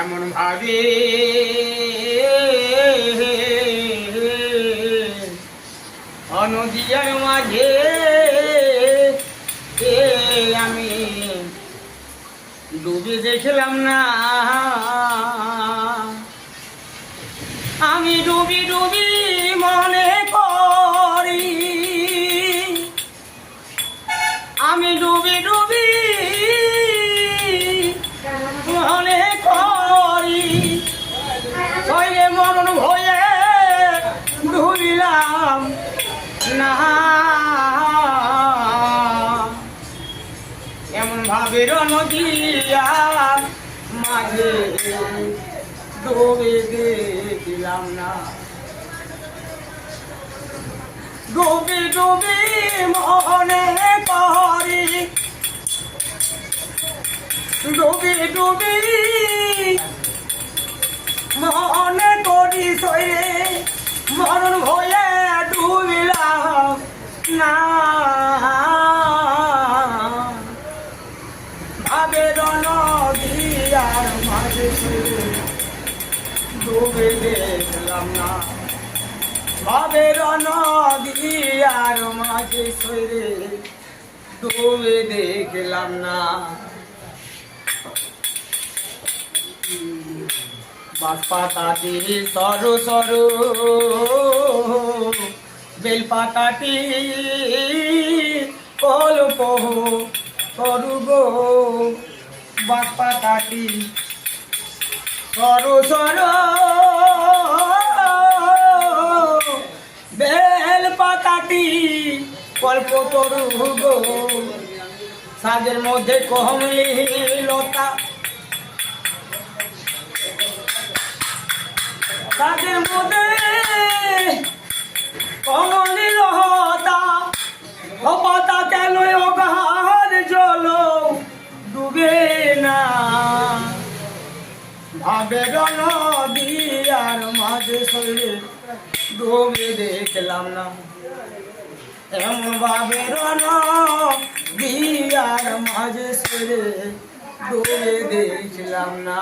এমন ভাবে অনদিয়ার মাঝে আমি ডুবে দেখলাম না। আমি ডুবি ডুবি মনে করি। আমি ডুবি ডুবি এমন ভাবে নদিয়া মাঝে ডুবে দেখলাম না। ডুবি ডুবি মনে করি ডুবি ডুবি মনে করি সয়ে মরণ ভয়ে না ভাবের নদিয়ার মাঝে ডুবে দেখলাম না। ভাবের নদিয়ার মাঝে সরে ডুবে দেখলাম না। বাঁশপাতাটি সরু সরু বেলপাতাটি অল্প সরু গো বাঁশপাতাটি সরু সরু। বেল পাতাটি কল্প গো সাজের মধ্যে কমলি লতা সাজের মধ্যে ভাবের নদিয়ার মাঝে শরীরে ডোবে দেখলাম না। এমন ভাবের নদিয়ার মাঝে শরীরে ডোবে দেখলাম না।